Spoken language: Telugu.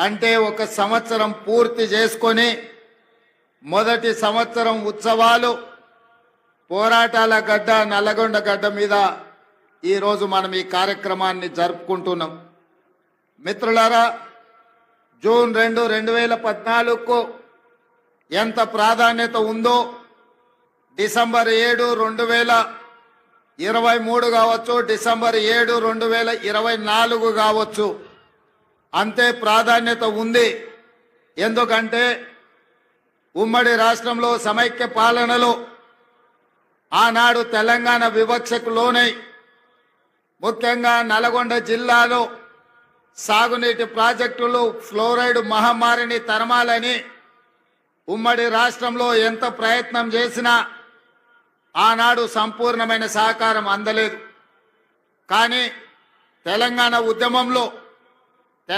అంటే ఒక సంవత్సరం పూర్తి చేసుకొని మొదటి సంవత్సరం ఉత్సవాలు పోరాటాల గడ్డ నల్లగొండ గడ్డ మీద ఈరోజు మనం ఈ కార్యక్రమాన్ని జరుపుకుంటున్నాం. మిత్రులారా జూన్ రెండు రెండు వేల పద్నాలుగుకు ఎంత ప్రాధాన్యత ఉందో డిసెంబర్ ఏడు రెండు వేల ఇరవై మూడు కావచ్చు డిసెంబర్ ఏడు రెండు వేల ఇరవై నాలుగు కావచ్చు అంతే ప్రాధాన్యత ఉంది. ఎందుకంటే ఉమ్మడి రాష్ట్రంలో సమైక్య పాలనలో ఆనాడు తెలంగాణ వివక్షకు లోనై ముఖ్యంగా నల్గొండ జిల్లాలో సాగునీటి ప్రాజెక్టులు ఫ్లోరైడ్ మహమ్మారిని తరమాలని ఉమ్మడి రాష్ట్రంలో ఎంత ప్రయత్నం చేసినా ఆనాడు సంపూర్ణమైన సహకారం అందలేదు. కానీ తెలంగాణ ఉద్యమంలో